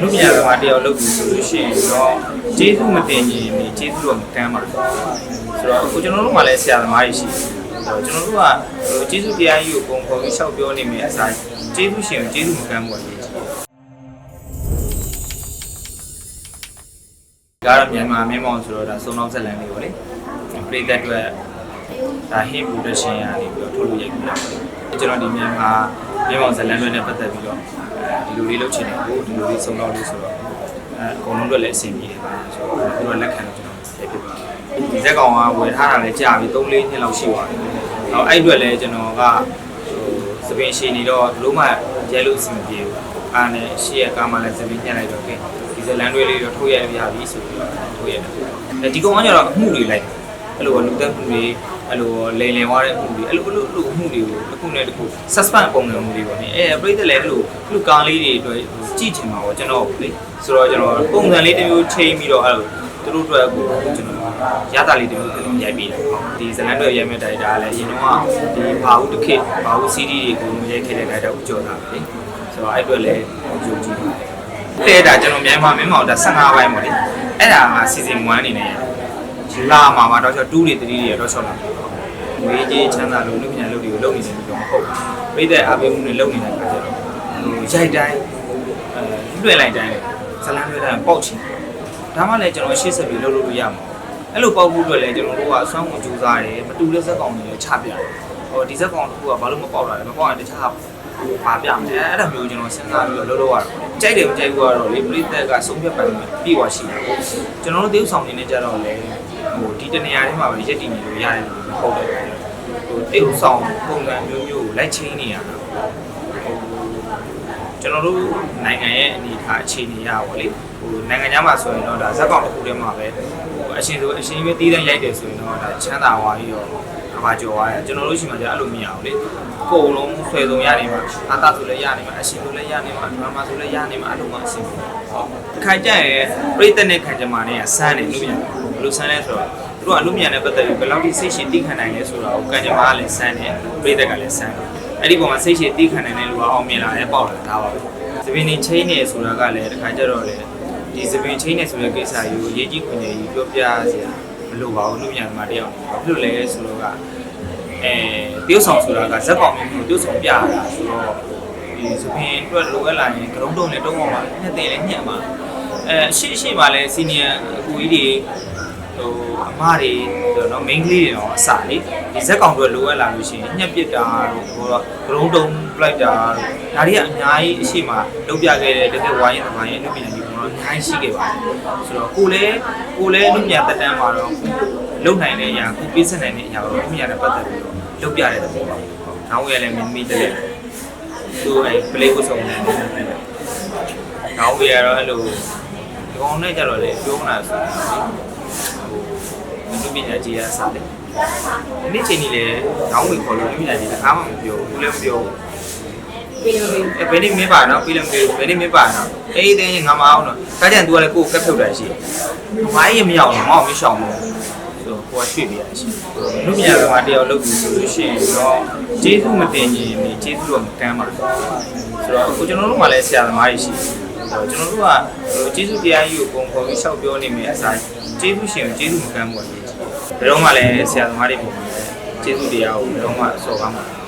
လူပညာသမားတယောက်လုပ်ပြီဆိုလို့ရှိရင်တော့ကျေးဇူးမတင်ရင်ဒီကျေးဇူးတော့မကမ်းပါဘူးဆိုတော့အခုကျွန်တော်တို့မှလည်းဆရာသမားတွေရှိတယ်ဆိုတော့ကျွန်တော်တို့ကဟိုကျေးဇူးတရားကြီးကိုပုံဖော်ပြီးလျှောက်ပြောနေမယ်အစားကျေးဇူးရှင်ကိုကျေးဇူးမကမ်းဘူးအရေးကြီးတယ်ဒါကတော့မြန်မာမင်းမောင်ဆိုတော့ဒါစုံနောက်ဇက်လန်လေးပေါ့လေပရိသတ်အတွက်ဒါဟင်းပူဒရှင်ရနေပြီးတော့ထုတ်လို့ရိုက်ပြီးတော့ကျွန်တော်ဒီမြန်မာ မင်းမောင်ဇက်လန်တွေနဲ့ပတ်သက်ပြီးတော့အဲဒီလိုလေးလုပ်ချင်တယ်ကိုဒီလိုလေးစုံနောက်လေးဆိုတော့အဲအကုန်လုံးအတွက်လည်းအဆင်ပြေတယ်ပါဆိုတော့သူတို့လက်ခံလို့ကျွန်တော်ရိုက်ဖြစ်ပါတယ်ဒီဇက်ကောင်ကဝယ်ထားတာလည်းကြာပြီ3-4နှစ်လောက်ရှိသွားတယ်။တော့အဲ့အတွက်လည်းကျွန်တော်ကဟိုစပင်ရှင်နေတော့ဘလို့မှရဲလို့အဆင်မပြေဘူး။အားနဲ့ရှေ့ရကားမှလည်းစပင်ညှက်လိုက်တော့ကဲဒီဇလန်တွေလေးတော့ထုတ်ရရပြီဆိုပြီးတော့ထုတ်ရတယ်။အဲဒီကောင်ကကျတော့အမှုတွေလိုက်အဲ့လိုလူသက်မှုတွေ အဲ့လိုလိန်လင်သွားတဲ့မှုတွေအဲ့လိုအဲ့လိုအဲ့လိုအမှုတွေကိုတစ်ခုနဲ့တစ်ခု suspend ပုံစံမှုတွေပေါ့နိအဲပြိတ္တလည်းအဲ့လိုအဲ့လိုကားလေးတွေအတွက်ကြည့်ချင်မှာပေါ့ကျွန်တော်လေဆိုတော့ကျွန်တော်ပုံစံလေးတစ်မျိုးချိန်ပြီးတော့အဲ့လိုသူတို့အတွက်ကိုကျွန်တော်ရတာလေးတစ်မျိုးကျွန်တော်ရိုက်ပြီးတယ်ဒီဇလန်တွေရိုက်မဲ့တိုင်တာလည်းအရင်တော့ဒီဘာဘူးတစ်ခေတ်ဘာဘူး CD တွေကိုရိုက်ခဲ့တဲ့တိုင်တာကိုကြော်တာပဲလေဆိုတော့အဲ့အတွက်လည်းကြိုးကြည့်ပါတယ်တဲ့ဒါကျွန်တော်မြန်မာမင်းမောင်ဒါ15ပိုင်းပေါ့လေအဲ့ဒါက season 1အနေနဲ့ လာမှာမှာတော့2တွေ3တွေတော့ဆော့လာငွေကြီးချမ်းသာလို့လူပညာလုပ်တွေကိုလုပ်နေတယ်ပြောမဟုတ်ဘူးပြိတဲ့အားပေးမှုတွေလုပ်နေတဲ့အခါကျတော့ဟိုရိုက်တိုင်းအဲလွှဲလိုက်တိုင်းဇလန်လွှဲတိုင်းပေါက်ချင်ဒါမှလည်းကျွန်တော်ရှေ့ဆက်ပြီးလုပ်လို့ရမှာအဲ့လိုပေါက်ဖို့အတွက်လည်းကျွန်တော်တို့ကအစွမ်းကုန်ကြိုးစားတယ်မတူတဲ့ဇက်ကောင်တွေလည်းချပြတယ်ဟိုဒီဇက်ကောင်တစ်ခုကဘာလို့မပေါက်တာလဲမပေါက်ရင်တခြားပါပြမယ်အဲ့ဒါမျိုးကျွန်တော်စဉ်းစားပြီးတော့လုပ်လို့ရတယ်ကြိုက်တယ်မကြိုက်ဘူးကတော့လေပရိသတ်ကဆုံးဖြတ်ပိုင်ပြီးွားရှိတယ်ကျွန်တော်တို့သေုပ်ဆောင်နေနေကြတော့လေ ဟိုဒီတနေရာထဲမှာပဲရက်တည်နေလို့ရတယ်လို့မဟုတ်တယ်ဟိုသေုပ်ဆောင်ပုံစံမျိုးမျိုးကိုလိုက်ချင်းနေရတာဟိုကျွန်တော်တို့နိုင်ငံရဲ့အနေအထားအခြေအနေရပါလေဟိုနိုင်ငံခြားမှာဆိုရင်တော့ဒါဇက်ကောင်တစ်ခုတည်းမှာပဲဟိုအရှင်ဆိုအရှင်ပဲတီးတန်းရိုက်တယ်ဆိုရင်တော့ဒါချမ်းသာသွားပြီးတော့ အပါကျော်သွားတယ်ကျွန်တော်တို့ရှိမှကျအဲ့လိုမရဘူးလေကိုယ်လုံးဆွဲဆုံးရနေမှာအာတာဆိုလည်းရနေမှာအရှင်ဆိုလည်းရနေမှာဒရမာဆိုလည်းရနေမှာအဲ့လိုမှအရှင်ဟုတ်ခိုင်ကြရဲ့ပြိတ္တနဲ့ခံကြမှာနဲ့ဆန်းနေလို့ပြန်ဘယ်လိုဆန်းလဲဆိုတော့သူတို့ကအလို့မြန်နဲ့ပတ်သက်ပြီးဘယ်လောက်ထိစိတ်ရှည်တိခံနိုင်လဲဆိုတာကိုခံကြမှာကလည်းဆန်းတယ်ပြိတ္တကလည်းဆန်းတယ်အဲ့ဒီပုံမှာစိတ်ရှည်တိခံနိုင်တဲ့လူကအောင်မြင်လာတယ်ပေါက်လာတာပါပဲသပင်နေချင်းနေဆိုတာကလည်းတစ်ခါကျတော့လေဒီသပင်ချင်းနေဆိုတဲ့ကိစ္စကြီးကိုရေးကြီးခွင့်နေကြီးပြောပြစရာ မလိုပါဘူးလူမြန်မှာတယောက်ဘာဖြစ်လို့လဲဆိုတော့ကအဲတရုတ်ဆောင်ဆိုတာကဇက်ကောင်မျိုးတရုတ်ဆောင်ပြရတာဆိုတော့ဒီသပင်အတွက်လိုအပ်လာရင်ကရုံးတုံးနဲ့တုံးအောင်ပါညက်တယ်လည်းညက်ပါအဲရှေ့ရှေ့မှာလည်းစီနီယာအကူကြီးတွေ ဟိုအမတွေဆိုတော့ main ကလေးတွေတော့အစလေဒီဇက်ကောင်တွေလိုအပ်လာလို့ရှိရင်ညက်ပစ်တာတို့ဟိုတော့ကရုံးတုံးပလိုက်တာတို့ဒါတွေကအများကြီးအရှိမလုပ်ပြခဲ့တဲ့တကယ်ဝိုင်းရင်သမားရဲ့အမှုပညာကြီးကတော့အများကြီးရှိခဲ့ပါတယ်ဆိုတော့ကိုလည်းကိုလည်းအမှုပညာတက်တန်းမှာတော့လုံနိုင်တဲ့အရာကိုပြည့်စက်နိုင်တဲ့အရာကိုအမှုပညာနဲ့ပတ်သက်ပြီးတော့လုပ်ပြတဲ့သဘောပါ။နောက်ဝယ်လည်းမင်းမိတဲ့သူအဲ play ကိုဆုံးတယ်။နောက်ဝယ်ကတော့အဲ့လိုဒီကောင်နဲ့ကြတော့လေပြောမလားဆိုတော့ ဟိုအမှုပညာကြီးရစားတယ်။ဒီနေ့ချိန်ကြီးလေနောက်ဝယ်ခေါ်လို့အမှုပညာကြီးတစ်ခါမှမပြောဘူးလည်းမပြောဘူး။ပြီးလို့ပြီးအဲဘယ်နေ့မင်းပါနော်ပြီးလည်းမပြီးဘယ်နေ့မင်းပါနော်အေးတင်းငါမအောင်တော့ဒါကြံ तू ကလည်းကိုယ်ကက်ဖြုတ်တာရှိတယ်။မိုင်းရမရောက်တော့ငါ့ကိုမရှောင်ဘူး။ဆိုတော့ကိုကရွှေ့ပေးရရှိ။လူမြတ်သမားတယောက်လုပ်ပြီဆိုလို့ရှိရင်တော့ကျေးဇူးမတင်ရင်ဒီကျေးဇူးတော့မကမ်းပါဘူး။ဆိုတော့အခုကျွန်တော်တို့မှလည်းဆရာသမားကြီးရှိတယ်။ဆိုတော့ကျွန်တော်တို့ကဟိုကျေးဇူးတရားကြီးကိုပုံဖော်ပြီးလျှောက်ပြောနေမယ်အစားကျေးဇူးရှင်ကိုကျေးဇူးမကမ်းဘူးလေ။ ဘယ်တော့မှလည်းဆရာသမားတွေပုံမှာကျေးဇူးတရားကိုဘယ်တော့မှစော်ကားမှာမ